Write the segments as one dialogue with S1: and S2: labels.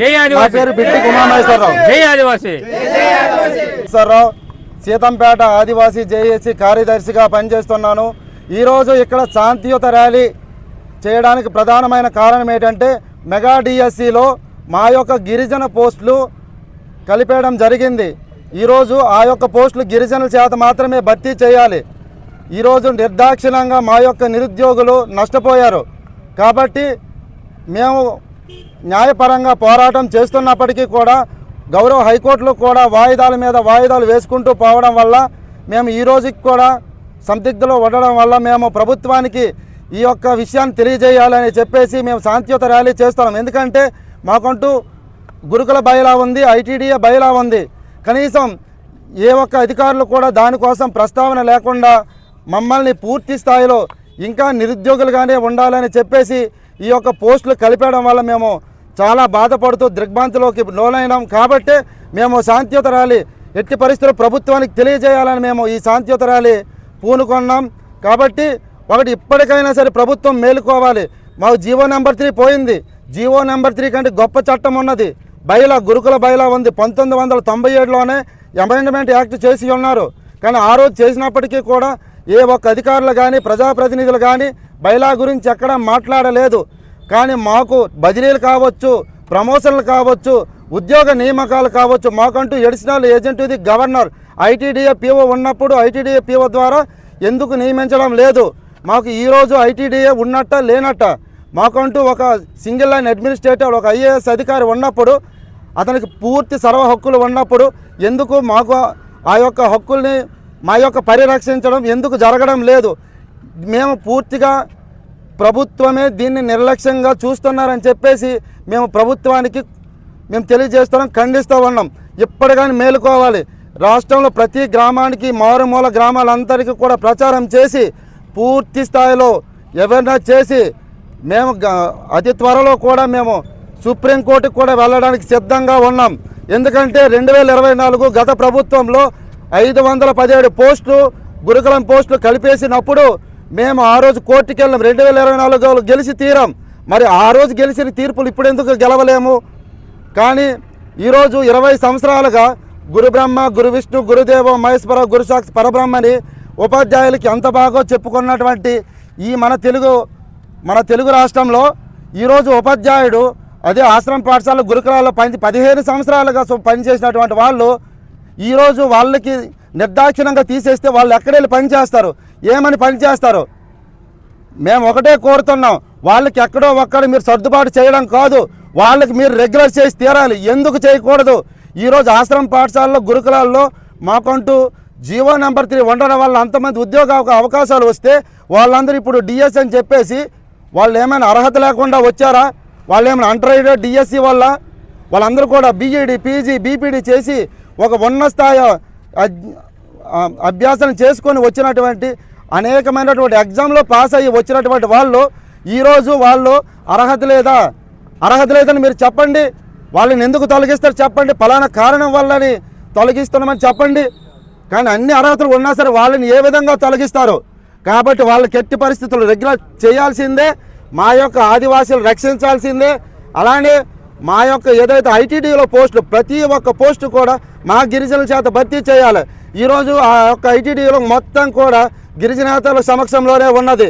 S1: జై ఆదివాసి పేరు బిట్టి ఉమామేశ్వరరావు
S2: జై ఆదివాసి
S1: రావు సీతంపేట ఆదివాసీ జేఏసీ కార్యదర్శిగా పనిచేస్తున్నాను ఈరోజు ఇక్కడ శాంతియుత ర్యాలీ చేయడానికి ప్రధానమైన కారణం ఏంటంటే మెగా డిఎస్సిలో మా యొక్క గిరిజన పోస్టులు కలిపేయడం జరిగింది ఈరోజు ఆ యొక్క పోస్టులు గిరిజనుల చేత మాత్రమే భర్తీ చేయాలి ఈరోజు నిర్దాక్షిణ్యంగా మా యొక్క నిరుద్యోగులు నష్టపోయారు కాబట్టి మేము న్యాయపరంగా పోరాటం చేస్తున్నప్పటికీ కూడా గౌరవ హైకోర్టులో కూడా వాయిదాల మీద వాయిదాలు వేసుకుంటూ పోవడం వల్ల మేము ఈ రోజుకి కూడా సందిగ్ధలో ఉండడం వల్ల మేము ప్రభుత్వానికి ఈ యొక్క విషయాన్ని తెలియజేయాలని చెప్పేసి మేము శాంతియుత ర్యాలీ చేస్తున్నాం ఎందుకంటే మాకంటూ గురుకుల బయలా ఉంది ఐటీడీఏ బయలా ఉంది కనీసం ఏ ఒక్క అధికారులు కూడా దానికోసం ప్రస్తావన లేకుండా మమ్మల్ని పూర్తి స్థాయిలో ఇంకా నిరుద్యోగులుగానే ఉండాలని చెప్పేసి ఈ యొక్క పోస్టులు కలిపేయడం వల్ల మేము చాలా బాధపడుతూ దృగ్భాంతిలోకి లోనైనాం కాబట్టే మేము శాంతియుత ర్యాలీ ఎట్టి పరిస్థితులు ప్రభుత్వానికి తెలియజేయాలని మేము ఈ శాంతియుత ర్యాలీ పూనుకున్నాం కాబట్టి ఒకటి ఇప్పటికైనా సరే ప్రభుత్వం మేలుకోవాలి మాకు జీవో నెంబర్ త్రీ పోయింది జీవో నెంబర్ త్రీ కంటే గొప్ప చట్టం ఉన్నది బయలా గురుకుల బయలా ఉంది పంతొమ్మిది వందల తొంభై ఏడులోనే అమెండ్మెంట్ యాక్ట్ చేసి ఉన్నారు కానీ ఆ రోజు చేసినప్పటికీ కూడా ఏ ఒక్క అధికారులు కానీ ప్రజాప్రతినిధులు కానీ బయలా గురించి ఎక్కడా మాట్లాడలేదు కానీ మాకు బదిలీలు కావచ్చు ప్రమోషన్లు కావచ్చు ఉద్యోగ నియామకాలు కావచ్చు మాకంటూ ఎడిషనల్ ఏజెంట్ ఇది గవర్నర్ ఐటీడీఏ పీఓ ఉన్నప్పుడు ఐటీడీఏ పీఓ ద్వారా ఎందుకు నియమించడం లేదు మాకు ఈరోజు ఐటీడీఏ ఉన్నట్ట లేనట్ట మాకంటూ ఒక సింగిల్ లైన్ అడ్మినిస్ట్రేటర్ ఒక ఐఏఎస్ అధికారి ఉన్నప్పుడు అతనికి పూర్తి సర్వ హక్కులు ఉన్నప్పుడు ఎందుకు మాకు ఆ యొక్క హక్కుల్ని మా యొక్క పరిరక్షించడం ఎందుకు జరగడం లేదు మేము పూర్తిగా ప్రభుత్వమే దీన్ని నిర్లక్ష్యంగా చూస్తున్నారని చెప్పేసి మేము ప్రభుత్వానికి మేము తెలియజేస్తున్నాం ఖండిస్తూ ఉన్నాం కానీ మేలుకోవాలి రాష్ట్రంలో ప్రతి గ్రామానికి మారుమూల గ్రామాలందరికీ కూడా ప్రచారం చేసి పూర్తి స్థాయిలో ఎవరినా చేసి మేము అతి త్వరలో కూడా మేము సుప్రీంకోర్టుకు కూడా వెళ్ళడానికి సిద్ధంగా ఉన్నాం ఎందుకంటే రెండు వేల ఇరవై నాలుగు గత ప్రభుత్వంలో ఐదు వందల పదిహేడు పోస్టులు గురుకులం పోస్టులు కలిపేసినప్పుడు మేము ఆ రోజు కోర్టుకి వెళ్ళాం రెండు వేల ఇరవై నాలుగు గెలిచి తీరాం మరి ఆ రోజు గెలిచిన తీర్పులు ఇప్పుడు ఎందుకు గెలవలేము కానీ ఈరోజు ఇరవై సంవత్సరాలుగా గురు బ్రహ్మ గురు విష్ణు గురుదేవ మహేశ్వర గురుసాక్షి పరబ్రహ్మని ఉపాధ్యాయులకి ఎంత బాగా చెప్పుకున్నటువంటి ఈ మన తెలుగు మన తెలుగు రాష్ట్రంలో ఈరోజు ఉపాధ్యాయుడు అదే ఆశ్రమ పాఠశాల గురుకులాల్లో పని పదిహేను సంవత్సరాలుగా పనిచేసినటువంటి వాళ్ళు ఈరోజు వాళ్ళకి నిర్దాక్షిణంగా తీసేస్తే వాళ్ళు ఎక్కడెళ్ళి పనిచేస్తారు ఏమని పనిచేస్తారు మేము ఒకటే కోరుతున్నాం వాళ్ళకి ఎక్కడో ఒక్కడ మీరు సర్దుబాటు చేయడం కాదు వాళ్ళకి మీరు రెగ్యులర్ చేసి తీరాలి ఎందుకు చేయకూడదు ఈరోజు ఆశ్రమ పాఠశాలలో గురుకులాల్లో మాకంటూ జీవో నెంబర్ త్రీ ఉండడం వల్ల అంతమంది ఉద్యోగ అవకాశాలు వస్తే వాళ్ళందరూ ఇప్పుడు డిఎస్ అని చెప్పేసి వాళ్ళు ఏమైనా అర్హత లేకుండా వచ్చారా వాళ్ళు ఏమైనా అండర్ డిఎస్సి వల్ల వాళ్ళందరూ కూడా బీఈడి పీజీ బీపీడీ చేసి ఒక ఉన్నత స్థాయి అభ్యాసం చేసుకొని వచ్చినటువంటి అనేకమైనటువంటి ఎగ్జామ్లో పాస్ అయ్యి వచ్చినటువంటి వాళ్ళు ఈరోజు వాళ్ళు అర్హత లేదా అర్హత లేదని మీరు చెప్పండి వాళ్ళని ఎందుకు తొలగిస్తారు చెప్పండి ఫలానా కారణం వల్లని తొలగిస్తున్నామని చెప్పండి కానీ అన్ని అర్హతలు ఉన్నా సరే వాళ్ళని ఏ విధంగా తొలగిస్తారు కాబట్టి వాళ్ళకి ఎట్టి పరిస్థితులు రెగ్యులర్ చేయాల్సిందే మా యొక్క ఆదివాసీలు రక్షించాల్సిందే అలానే మా యొక్క ఏదైతే ఐటీడీలో పోస్టులు ప్రతి ఒక్క పోస్టు కూడా మా గిరిజనుల చేత భర్తీ చేయాలి ఈరోజు ఆ యొక్క ఐటీడీలో మొత్తం కూడా గిరిజనేతల సమక్షంలోనే ఉన్నది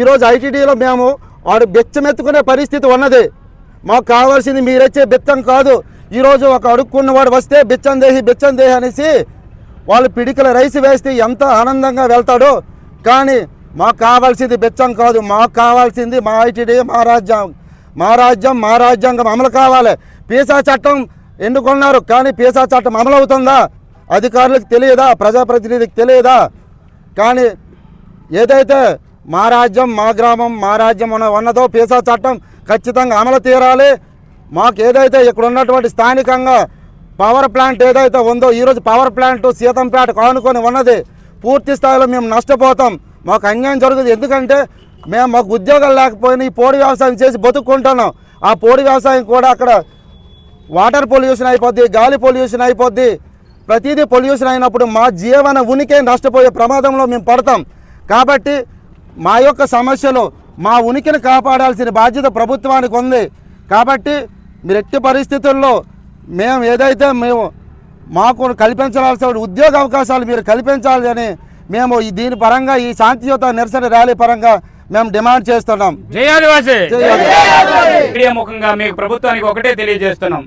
S1: ఈరోజు ఐటీడీలో మేము వాడు బెచ్చమెత్తుకునే పరిస్థితి ఉన్నది మాకు కావాల్సింది మీరిచ్చే బెత్తం కాదు ఈరోజు ఒక అడుక్కున్నవాడు వస్తే బిచ్చందేహి దేహి దేహి అనేసి వాళ్ళు పిడికల రైస్ వేస్తే ఎంత ఆనందంగా వెళ్తాడో కానీ మాకు కావాల్సింది బిచ్చం కాదు మాకు కావాల్సింది మా ఐటీడీ మా రాజ్యం మా రాజ్యం మా రాజ్యాంగం అమలు కావాలి పీసా చట్టం ఎన్నుకున్నారు కానీ పీసా చట్టం అమలు అవుతుందా అధికారులకు తెలియదా ప్రజాప్రతినిధికి తెలియదా కానీ ఏదైతే మా రాజ్యం మా గ్రామం మా రాజ్యం ఉన్నదో పీసా చట్టం ఖచ్చితంగా అమలు తీరాలి మాకు ఏదైతే ఇక్కడ ఉన్నటువంటి స్థానికంగా పవర్ ప్లాంట్ ఏదైతే ఉందో ఈరోజు పవర్ ప్లాంట్ సీతంపేట కానుకొని ఉన్నది పూర్తి స్థాయిలో మేము నష్టపోతాం మాకు అన్యాయం జరుగుతుంది ఎందుకంటే మేము మాకు ఉద్యోగాలు లేకపోయినా ఈ పోడి వ్యవసాయం చేసి బతుక్కుంటున్నాం ఆ పోడి వ్యవసాయం కూడా అక్కడ వాటర్ పొల్యూషన్ అయిపోద్ది గాలి పొల్యూషన్ అయిపోద్ది ప్రతిదీ పొల్యూషన్ అయినప్పుడు మా జీవన ఉనికి నష్టపోయే ప్రమాదంలో మేము పడతాం కాబట్టి మా యొక్క సమస్యలు మా ఉనికిని కాపాడాల్సిన బాధ్యత ప్రభుత్వానికి ఉంది కాబట్టి మీరు ఎట్టి పరిస్థితుల్లో మేము ఏదైతే మేము మాకు కల్పించాల్సిన ఉద్యోగ అవకాశాలు మీరు కల్పించాలి అని మేము దీని పరంగా ఈ శాంతియుత నిరసన ర్యాలీ పరంగా మేము డిమాండ్ చేస్తున్నాం ముఖంగా ప్రభుత్వానికి ఒకటే తెలియజేస్తున్నాం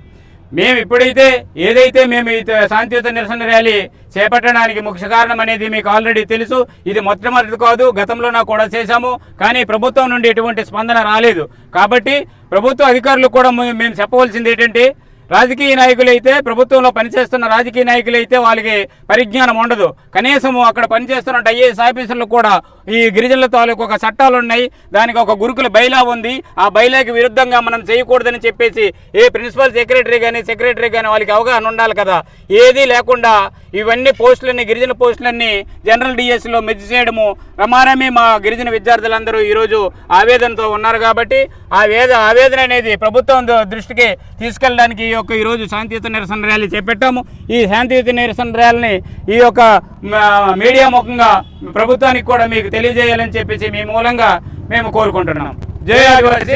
S1: మేము ఇప్పుడైతే ఏదైతే మేము శాంతియుత నిరసన ర్యాలీ చేపట్టడానికి ముఖ్య కారణం అనేది మీకు ఆల్రెడీ తెలుసు ఇది మొట్టమొదటి కాదు గతంలో నాకు కూడా చేశాము కానీ ప్రభుత్వం నుండి ఎటువంటి స్పందన రాలేదు కాబట్టి ప్రభుత్వ అధికారులు కూడా మేము చెప్పవలసింది ఏంటంటే రాజకీయ నాయకులైతే ప్రభుత్వంలో పనిచేస్తున్న రాజకీయ నాయకులైతే వాళ్ళకి పరిజ్ఞానం ఉండదు కనీసం అక్కడ పనిచేస్తున్న ఐఏఎస్ ఆఫీసర్లు కూడా ఈ గిరిజనుల తాలూకు ఒక చట్టాలు ఉన్నాయి దానికి ఒక గురుకుల బైలా ఉంది ఆ బైలాకి విరుద్ధంగా మనం చేయకూడదని చెప్పేసి ఏ ప్రిన్సిపల్ సెక్రటరీ కానీ సెక్రటరీ కానీ వాళ్ళకి అవగాహన ఉండాలి కదా ఏది లేకుండా ఇవన్నీ పోస్టులన్నీ గిరిజన పోస్టులన్నీ జనరల్ డిఎస్లో మెచ్చి చేయడము రమారమే మా గిరిజన విద్యార్థులందరూ ఈరోజు ఆవేదనతో ఉన్నారు కాబట్టి ఆ వేద ఆవేదన అనేది ప్రభుత్వం దృష్టికి తీసుకెళ్ళడానికి యొక్క ఈరోజు శాంతియుత నిరసన ర్యాలీ చేపట్టాము ఈ శాంతియుత నిరసన ర్యాలీని ఈ యొక్క మీడియా ముఖంగా ప్రభుత్వానికి కూడా మీకు తెలియజేయాలని చెప్పేసి మీ మూలంగా మేము కోరుకుంటున్నాం
S2: జయ ఆదివాసీ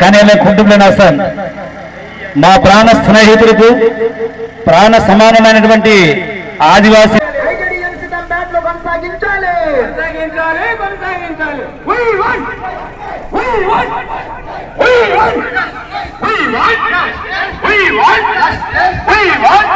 S3: కానీ ఆమె కుంటుండను హసన్ మా ప్రాణ స్నేహితులకు ప్రాణ సమానమైనటువంటి ఆదివాసీ కొనసాగించాలి కొనసాగించాలి We want justice. We want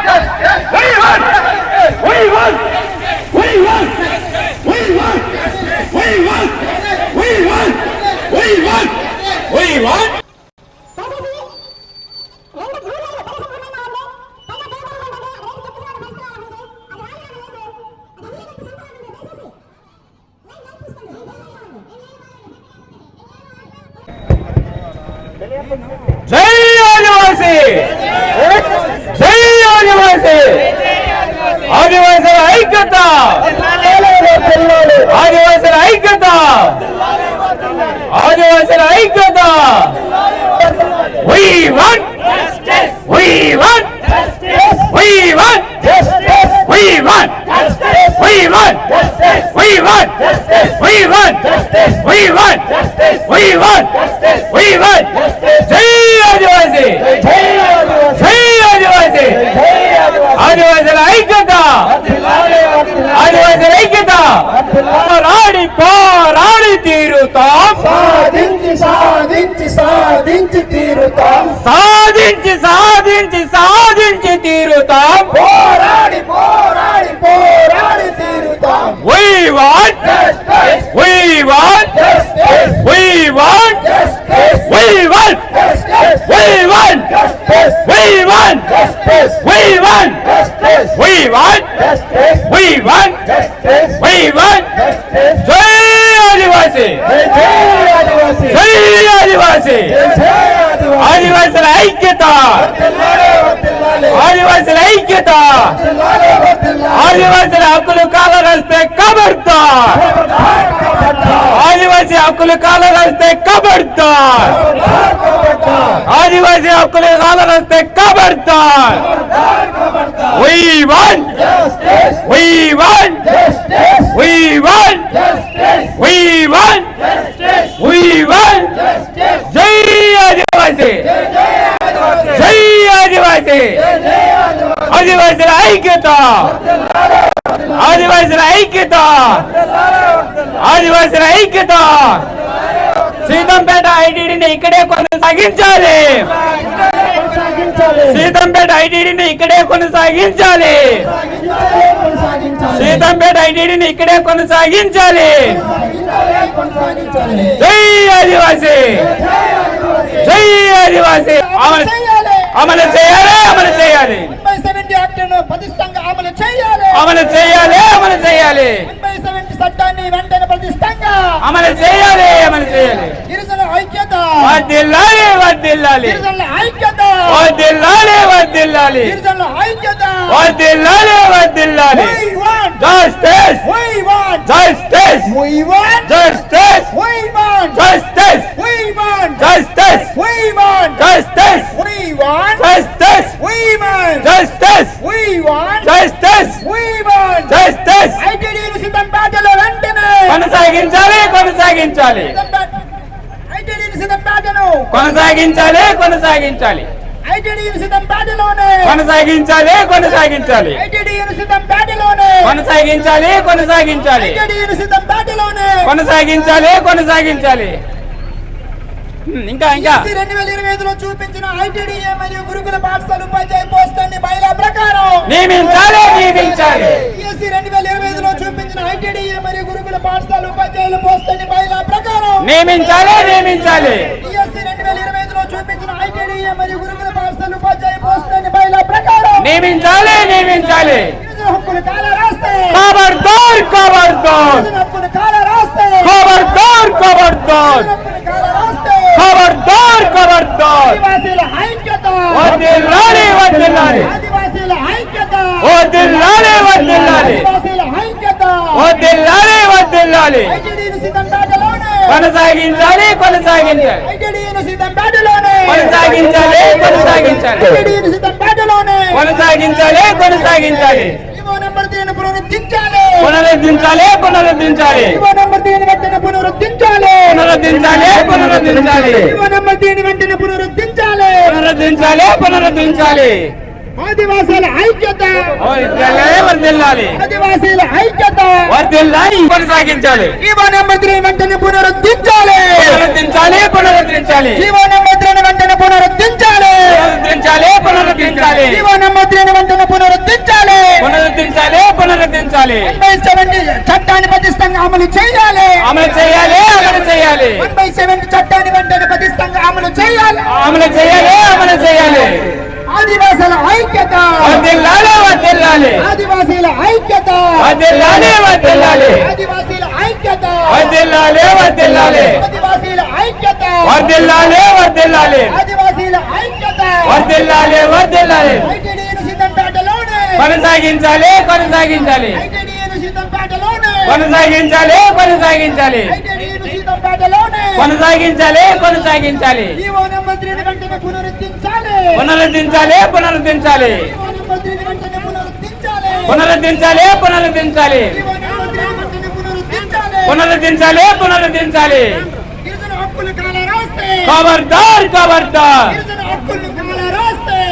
S2: want justice. We want justice. We want justice. We want justice. We want justice. We want justice. We want justice. We want justice. We want justice. We want justice. जय आदिवासी जय आदिवासी जय आदिवासी आदिवासीला ऐकता ఆదివాసుల ఐక్యత పోరాడి పోరాడి తీరుతాం
S4: సాధించి సాధి సాధించి తీరుతాం
S2: సాధించి సాధించి సాధించి తీరుతాం
S4: పోరాడి పోరాడి పోరాడి తీరుతాం
S2: we want justice we want justice we want justice we want justice we want justice we want justice we want justice we want justice we want justice we ఆదివాసి జై ఆదివాసి ఆదివాసుల ఐక్యత ఆదివాసుల ఐక్యత ఆదివాసుల హక్కులు కాలరాస్తే కబడతా ఆదివాసీ హక్కులు కాలరాస్తే కబడతా ఆదివాసీ హక్కులు కాలరాస్తే కబడతా We want justice. We want justice. We want justice. We want justice. We want justice. Jai Adivasi. Jai Adivasi. ఆదివాసుల ఐక్యత ఆదివాసుల ఐక్యత ఆదివాసుల ఐక్యత సీతంపేట ఐటీడీని ఇక్కడే కొనసాగించాలి సీతంపేట ఐటీడీని ఇక్కడే కొనసాగించాలి సీతంపేట ఐటీడీని ఇక్కడే కొనసాగించాలి జై ఆదివాసి జై ఆదివాసి అమలు చేయాలి అమలు చేయాలి అమలు చేయాలి అమలు చేయాలి అమలు చేయాలి అమలు చేయాలి అమలు చేయాలి ఐక్యత వర్దిల్లాలి వర్దిల్లాలి ఐక్యత వర్దిల్లాలి వర్దిల్లాలి ఐక్యత వర్దిల్లాలి వర్దిల్లాలి justice justice justice justice justice justice justice justice justice justice కొనసాగించాలి కొనసాగించాలి కొనసాగించాలి కొనసాగించాలి కొనసాగించాలి కొనసాగించాలి కొనసాగించాలి కొనసాగించాలి కొనసాగించాలి కొనసాగించాలి ఇంకా ఇంకా రెండు వేల ఇరవై ఐదులో చూపించిన ఐటీడీఏ మరియు గురుకుల పాఠశాల ఉపాధ్యాయ పోస్ట్ అన్ని ప్రకారం నియమించాలి నియమించాలి ఈఎస్సీ రెండు వేల ఇరవై ఐదులో చూపించిన ఐటీడీఏ మరియు గురుకుల పాఠశాల ఉపాధ్యాయుల పోస్ట్ అన్ని ప్రకారం నియమించాలి నియమించాలి ఈఎస్సీ రెండు వేల ఇరవై ఐదులో చూపించిన ఐటీడీఏ మరియు గురుకుల పాఠశాల ఉపాధ్యాయ పోస్ట్ అన్ని ప్రకారం నియమించాలి నియమించాలి హక్కులు కాల రాస్తే ఖబర్దార్ ఖబర్దార్ హక్కులు కాల రాస్తే ఖబర్దార్ ఖబర్దార్ खबरदार खबरदार दिलारे व दिलारे ओ दिलारे व दिलारे ओ दिलारे व दिलारे కొనసాగించాలి కొనసాగించాలి కొనసాగించాలి కొనసాగించాలి కొనసాగించాలి కొనసాగించాలి నెంబర్ దీని పునరుద్ధరించాలి పునరుద్ధరించాలి పునరుద్ధరించాలి జీవో నెంబర్ దీని వెంటనే పునరుద్ధరించాలి పునరుద్ధరించాలి పునరుద్ధరించాలి జీవో నెంబర్ దీని వెంటనే పునరుద్ధరించాలి పునరుద్ధరించాలి పునరుద్ధరించాలి ఆదివాసీల ఐక్యత ఆదివాసీల ఐక్యత కొనసాగించాలి జీవన ముద్రని వెంటనే పునరుద్ధరించాలి పునరుద్ధరించాలి పునరుద్ధరించాలి జీవన ముద్రని వెంటనే పునరుద్ధరించాలి పునరుద్ధరించాలి పునరుద్ధరించాలి జీవన ముద్రని వెంటనే పునరుద్ధరించాలి పునరుద్ధరించాలి పునరుద్ధించాలి ఎనభై సెవెంటీ చట్టాన్ని ప్రతిష్టంగా అమలు చేయాలి అమలు చేయాలి అమలు చేయాలి ఎనభై సెవెంటీ చట్టాన్ని వెంటనే ప్రతిష్టంగా అమలు చేయాలి అమలు చేయాలి అమలు చేయాలి ఆదివాసుల ఐక్యత వర్ధిల్లాలి వర్ధిల్లాలి ఆదివాసీల ఐక్యత వర్ధిల్లాలి వర్ధిల్లాలి ఆదివాసీల ఐక్యత వర్ధిల్లాలి వర్ధిల్లాలి ఆదివాసీల ఐక్యత వర్ధిల్లాలి వర్ధిల్లాలి ఆదివాసీల ఐక్యత వర్ధిల్లాలి వర్ధిల్లాలి కొనసాగించాలి కొనసాగించాలి కొనసాగించాలి కొనసాగించాలి కొనసాగించాలి కొనసాగించాలి పునరుద్ధరించాలి పునరుద్ధరించాలి పునరుద్ధరించాలి పునరుద్ధరించాలి పునరుద్ధరించాలి పునరుద్ధరించాలి పునరుద్ధరించాలి ఖబర్దార్ ఖబర్దార్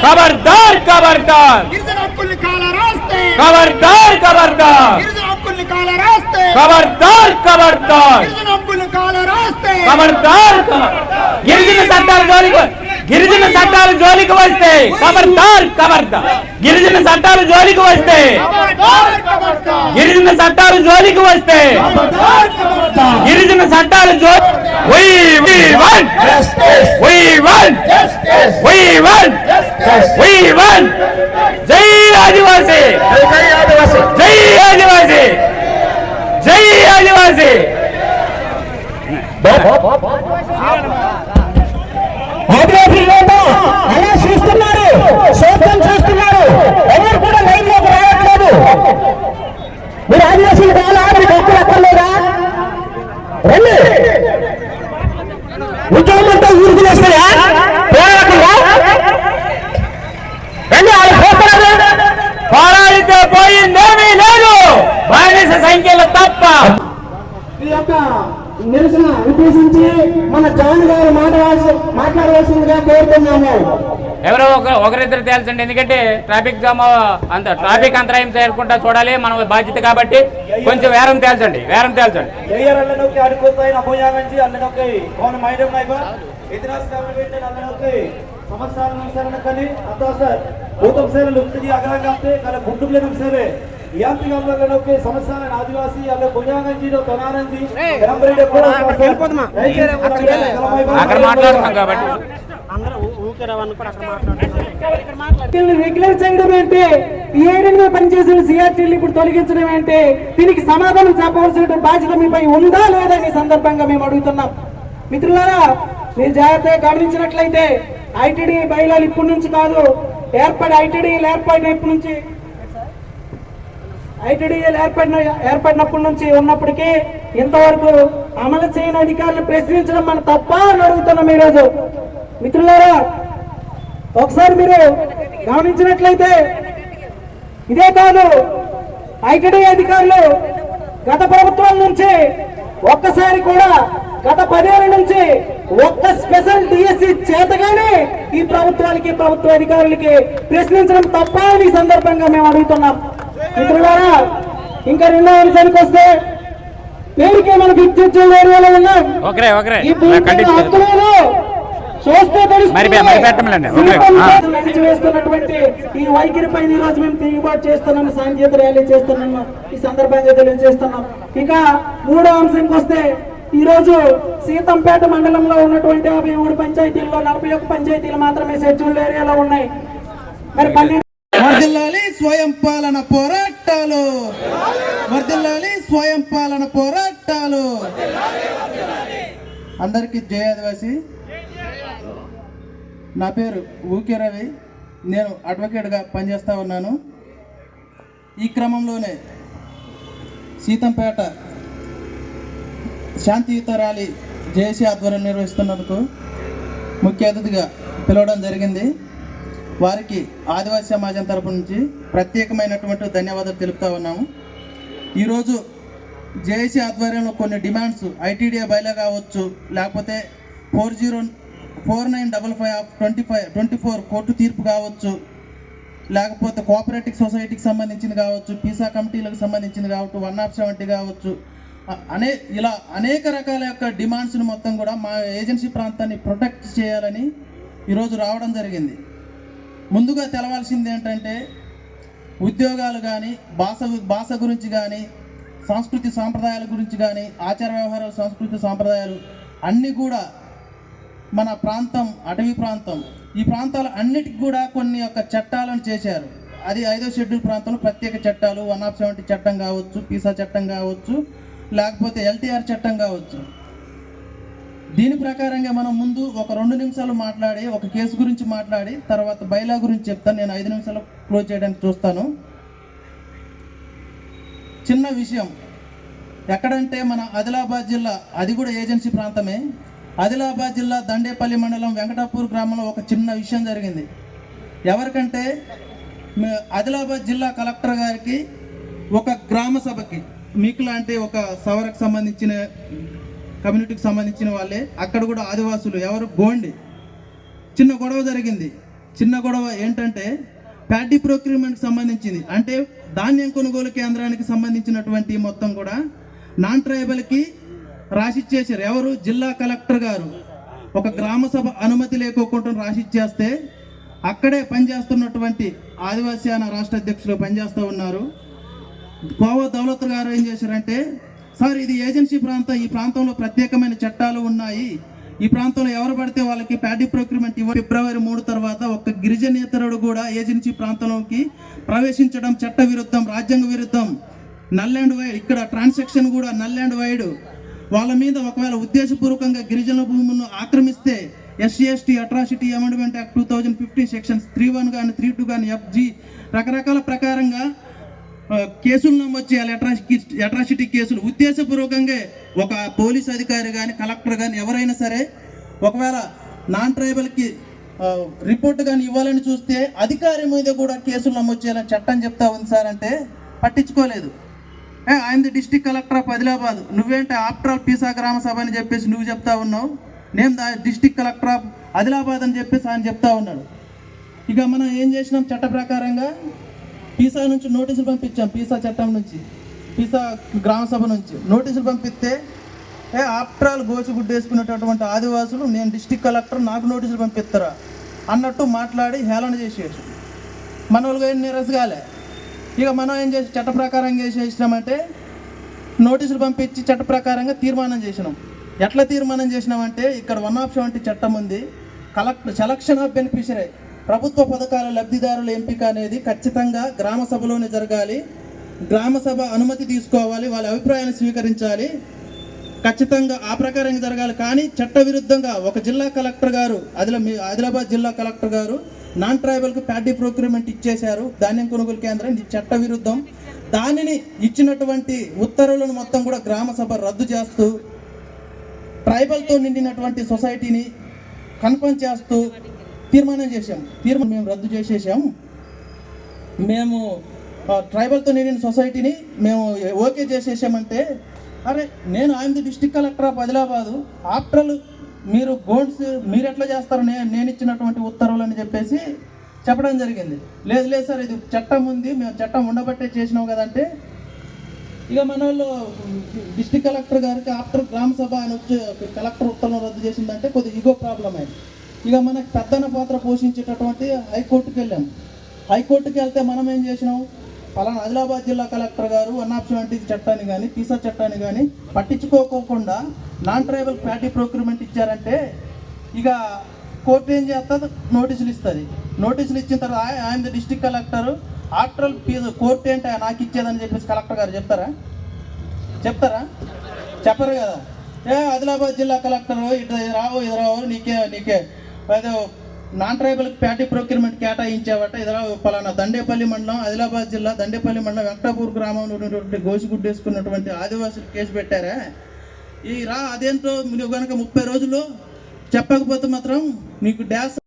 S2: ఖబర్దార్ ఖబర్దార్ ఖబర్దార్ ఖబర్దార్ ఖబర్దార్ ఖబర్దార్ ఖబర్దార్ గిరిజన చట్టాలు గిరిజన చట్టాలు జోలికి వస్తే కబర్దార్ కబర్దార్ గిరిజన చట్టాలు జోలికి వస్తే గిరిజన చట్టాలు జోలికి వస్తే గిరిజన చట్టాలు జై ఆదివాసి జై ఆదివాసి జై ఆదివాసి మీరు ఆదివాసీలు కావాలా మీరు భక్తులు అక్కర్లేదా రండి
S1: ఉద్యోగం అంతా ఊరికి వస్తాయా పోరాడకుండా రండి వాళ్ళు పోతారా పోరాడితే పోయిందేమీ లేదు బానిస సంఖ్యలు తప్ప ఈ యొక్క నిరసన ఉద్దేశించి మన జాన్ గారు మాట్లాడవలసిందిగా కోరుతున్నాము ఎవరో ఒక ఒకరిద్దరు తేల్చండి ఎందుకంటే ట్రాఫిక్ జామ్ అంత ట్రాఫిక్ అంతరాయం చేరుకుంటా చూడాలి మనం బాధ్యత కాబట్టి కొంచెం వేరం తేల్చండి వేరం తేల్చండి సంవత్సరాల అనుసరణ అంతా సార్ భూతం సేవలు ఉంటుంది అగ్రంగా కాస్తే కానీ గుండు లేని
S5: చేయడం పనిచేసిన ఇప్పుడు తొలగించడం ఏంటి దీనికి సమాధానం చెప్పవలసిన బాధ్యత మీపై ఉందా లేదా ఈ సందర్భంగా మేము అడుగుతున్నాం మిత్రులారా మీరు జాగ్రత్తగా గమనించినట్లయితే ఐటీడీ బయలాలు ఇప్పటి నుంచి కాదు ఏర్పడి ఐటీడీలు ఇప్పటి నుంచి ఐటీడీఎల్ ఏర్పడిన ఏర్పడినప్పటి నుంచి ఉన్నప్పటికీ ఇంతవరకు అమలు చేయని అధికారులు ప్రశ్నించడం మన తప్ప అని అడుగుతున్నాం ఈరోజు మిత్రులారా ఒకసారి మీరు గమనించినట్లయితే ఇదే కాదు ఐటీడీ అధికారులు గత ప్రభుత్వం నుంచి ఒక్కసారి కూడా గత పదేళ్ళ నుంచి ఒక్క స్పెషల్ డిఎస్సి చేతగానే ఈ ప్రభుత్వానికి ప్రభుత్వ అధికారులకి ప్రశ్నించడం తప్ప అని సందర్భంగా మేము అడుగుతున్నాం మిత్రులారా ఇంకా రెండో అంశానికి వస్తే పేరుకే మనకి ఇచ్చిన ఉన్నాం ఈ వైఖరి పైన ఈ రోజు మేము తిరుగుబాటు చేస్తున్నాము సాంకేతిక ర్యాలీ చేస్తున్నాము ఈ సందర్భంగా తెలియజేస్తున్నాం ఇక మూడో అంశంకి వస్తే ఈ రోజు సీతంపేట మండలంలో ఉన్నటువంటి యాభై మూడు పంచాయతీల్లో నలభై ఒక్క పంచాయతీలు మాత్రమే షెడ్యూల్డ్ ఏరియాలో ఉన్నాయి
S6: మరి పన్నెండు వర్దిల్లాలి స్వయం పాలన పోరాటాలు వర్దిల్లాలి స్వయం పాలన పోరాటాలు అందరికీ జయ ఆదివాసి నా పేరు ఊకే రవి నేను అడ్వకేట్గా పనిచేస్తూ ఉన్నాను ఈ క్రమంలోనే సీతంపేట శాంతియుత ర్యాలీ జేసీ ఆధ్వర్యం నిర్వహిస్తున్నందుకు ముఖ్య అతిథిగా పిలవడం జరిగింది వారికి ఆదివాసీ సమాజం తరపు నుంచి ప్రత్యేకమైనటువంటి ధన్యవాదాలు తెలుపుతా ఉన్నాము ఈరోజు జేఏసీ ఆధ్వర్యంలో కొన్ని డిమాండ్స్ ఐటీడీఏ బయలా కావచ్చు లేకపోతే four zero four nine double five of twenty five twenty four court తీర్పు కావచ్చు లేకపోతే కోఆపరేటివ్ సొసైటీకి సంబంధించింది కావచ్చు పీసా కమిటీలకు సంబంధించింది కావచ్చు వన్ ఆఫ్ సెవెంటీ కావచ్చు అనే ఇలా అనేక రకాల యొక్క డిమాండ్స్ని మొత్తం కూడా మా ఏజెన్సీ ప్రాంతాన్ని ప్రొటెక్ట్ చేయాలని ఈరోజు రావడం జరిగింది ముందుగా తెలవాల్సింది ఏంటంటే ఉద్యోగాలు కానీ భాష భాష గురించి కానీ సంస్కృతి సాంప్రదాయాల గురించి కానీ ఆచార వ్యవహారాలు సంస్కృతి సాంప్రదాయాలు అన్నీ కూడా మన ప్రాంతం అటవీ ప్రాంతం ఈ ప్రాంతాలు అన్నిటికి కూడా కొన్ని యొక్క చట్టాలను చేశారు అది ఐదో షెడ్యూల్ ప్రాంతంలో ప్రత్యేక చట్టాలు వన్ ఆఫ్ సెవెంటీ చట్టం కావచ్చు పీసా చట్టం కావచ్చు లేకపోతే ఎల్టీఆర్ చట్టం కావచ్చు Hmm. దీని ప్రకారంగా మనం ముందు ఒక రెండు నిమిషాలు మాట్లాడి ఒక కేసు గురించి మాట్లాడి తర్వాత బైలా గురించి చెప్తాను నేను ఐదు నిమిషాలు క్లోజ్ చేయడానికి చూస్తాను చిన్న విషయం ఎక్కడంటే మన ఆదిలాబాద్ జిల్లా అది కూడా ఏజెన్సీ ప్రాంతమే ఆదిలాబాద్ జిల్లా దండేపల్లి మండలం వెంకటాపూర్ గ్రామంలో ఒక చిన్న విషయం జరిగింది ఎవరికంటే ఆదిలాబాద్ జిల్లా కలెక్టర్ గారికి ఒక గ్రామ సభకి మీకు లాంటి ఒక సవరకు సంబంధించిన కమ్యూనిటీకి సంబంధించిన వాళ్ళే అక్కడ కూడా ఆదివాసులు ఎవరు బోండి చిన్న గొడవ జరిగింది చిన్న గొడవ ఏంటంటే ప్యాడీ ప్రొక్యూర్మెంట్కి సంబంధించింది అంటే ధాన్యం కొనుగోలు కేంద్రానికి సంబంధించినటువంటి మొత్తం కూడా నాన్ ట్రైబల్కి రాసిచ్చేసారు ఎవరు జిల్లా కలెక్టర్ గారు ఒక గ్రామ సభ అనుమతి లేకోకుండా రాసిచ్చేస్తే అక్కడే పనిచేస్తున్నటువంటి ఆదివాసీ రాష్ట్ర అధ్యక్షులు పనిచేస్తూ ఉన్నారు కోవ దౌలత్ గారు ఏం చేశారంటే సార్ ఇది ఏజెన్సీ ప్రాంతం ఈ ప్రాంతంలో ప్రత్యేకమైన చట్టాలు ఉన్నాయి ఈ ప్రాంతంలో ఎవరు పడితే వాళ్ళకి ప్యాడీ ప్రొక్యూర్మెంట్ ఇవ్వ ఫిబ్రవరి మూడు తర్వాత ఒక గిరిజనేతరుడు కూడా ఏజెన్సీ ప్రాంతంలోకి ప్రవేశించడం చట్ట విరుద్ధం రాజ్యాంగ విరుద్ధం నల్ అండ్ వైడ్ ఇక్కడ ట్రాన్సాక్షన్ కూడా నల్ అండ్ వైడ్ వాళ్ళ మీద ఒకవేళ ఉద్దేశపూర్వకంగా గిరిజన భూములను ఆక్రమిస్తే SC ST atrocity amendment act two thousand fifty sections three one కానీ త్రీ టూ కానీ ఎఫ్జీ రకరకాల ప్రకారంగా కేసులు నమోదు చేయాలి అట్రాసిటీ అట్రాసిటీ కేసులు ఉద్దేశపూర్వకంగా ఒక పోలీస్ అధికారి కానీ కలెక్టర్ కానీ ఎవరైనా సరే ఒకవేళ నాన్ ట్రైబల్కి రిపోర్ట్ కానీ ఇవ్వాలని చూస్తే అధికారి మీద కూడా కేసులు నమోదు చేయాలని చట్టం చెప్తా ఉంది సార్ అంటే పట్టించుకోలేదు ఆయన డిస్టిక్ కలెక్టర్ ఆఫ్ ఆదిలాబాద్ నువ్వేంటే ఆఫ్టర్ ఆల్ పీసా గ్రామ సభ అని చెప్పేసి నువ్వు చెప్తా ఉన్నావు నేను డిస్టిక్ కలెక్టర్ ఆఫ్ ఆదిలాబాద్ అని చెప్పేసి ఆయన చెప్తా ఉన్నాడు ఇక మనం ఏం చేసినాం చట్ట ప్రకారంగా పీసా నుంచి నోటీసులు పంపించాం పీసా చట్టం నుంచి పీసా గ్రామసభ నుంచి నోటీసులు పంపిస్తే ఏ ఆఫ్టర్ ఆల్ గోచిగుడ్డ వేసుకునేటటువంటి ఆదివాసులు నేను డిస్టిక్ కలెక్టర్ నాకు నోటీసులు పంపిస్తారా అన్నట్టు మాట్లాడి హేళన చేసేసి మన వాళ్ళకి ఏం నిరసగాలే ఇక మనం ఏం చేసి చట్ట ప్రకారం చేసేసినామంటే నోటీసులు పంపించి చట్ట ప్రకారంగా తీర్మానం చేసినాం ఎట్లా తీర్మానం చేసినామంటే ఇక్కడ వన్ ఆఫ్ సెవెంటీ చట్టం ఉంది కలెక్టర్ సెలక్షన్ ఆఫ్ బెనిఫిషరీ ప్రభుత్వ పథకాల లబ్ధిదారుల ఎంపిక అనేది ఖచ్చితంగా గ్రామ సభలోనే జరగాలి గ్రామ సభ అనుమతి తీసుకోవాలి వాళ్ళ అభిప్రాయాన్ని స్వీకరించాలి ఖచ్చితంగా ఆ ప్రకారంగా జరగాలి కానీ చట్టవిరుద్ధంగా ఒక జిల్లా కలెక్టర్ గారు మీ ఆదిలాబాద్ జిల్లా కలెక్టర్ గారు నాన్ ట్రైబల్కి ప్యాడీ ప్రొక్యూర్మెంట్ ఇచ్చేశారు ధాన్యం కొనుగోలు కేంద్రం ఇది చట్టవిరుద్ధం దానిని ఇచ్చినటువంటి ఉత్తర్వులను మొత్తం కూడా గ్రామ సభ రద్దు చేస్తూ ట్రైబల్తో నిండినటువంటి సొసైటీని కన్ఫర్మ్ చేస్తూ తీర్మానం చేశాం తీర్మానం మేము రద్దు చేసేసాం మేము ట్రైబల్తో నిండిన సొసైటీని మేము ఓకే చేసేసామంటే అరే నేను ఆయన డిస్టిక్ కలెక్టర్ ఆఫ్ ఆదిలాబాదు ఆఫ్టర్లు మీరు గోల్డ్స్ మీరు ఎట్లా చేస్తారు నేను నేను ఇచ్చినటువంటి ఉత్తర్వులు అని చెప్పేసి చెప్పడం జరిగింది లేదు లేదు సార్ ఇది చట్టం ఉంది మేము చట్టం ఉండబట్టే చేసినాం కదంటే ఇక మన వాళ్ళు డిస్టిక్ కలెక్టర్ గారికి ఆఫ్టర్ గ్రామ సభ అని వచ్చి కలెక్టర్ ఉత్తర్వులు రద్దు చేసిందంటే కొద్దిగా ఇగో ప్రాబ్లం అయింది ఇక మనకు పెద్దన పాత్ర పోషించేటటువంటి హైకోర్టుకి వెళ్ళాం హైకోర్టుకి వెళ్తే మనం ఏం చేసినాం పలానా ఆదిలాబాద్ జిల్లా కలెక్టర్ గారు అన్ఆప్షనాలిటీ చట్టాన్ని కానీ తీసా చట్టాన్ని కానీ పట్టించుకోకుండా నాన్ ట్రైబల్ ప్యాటీ ప్రొక్యూర్మెంట్ ఇచ్చారంటే ఇక కోర్టు ఏం చేస్తుంది నోటీసులు ఇస్తుంది నోటీసులు ఇచ్చిన తర్వాత ఆయన ద డిస్టిక్ కలెక్టర్ ఆర్ట్రల్ ఫీజు కోర్టు ఏంటి నాకు ఇచ్చేదని చెప్పేసి కలెక్టర్ గారు చెప్తారా చెప్తారా చెప్పరు కదా ఏ ఆదిలాబాద్ జిల్లా కలెక్టర్ ఇటు రావు ఇది రావు నీకే నీకే అదే నాన్ ట్రైబల్ ప్యాటీ ప్రొక్యూర్మెంట్ కేటాయించావట ఇదిలా పలానా దండేపల్లి మండలం ఆదిలాబాద్ జిల్లా దండేపల్లి మండలం వెంకటాపూర్ గ్రామంలో ఉన్నటువంటి వేసుకున్నటువంటి ఆదివాసులు కేసు పెట్టారా ఈ రా అదేంటో మీరు కనుక ముప్పై రోజులు చెప్పకపోతే మాత్రం మీకు డ్యాస్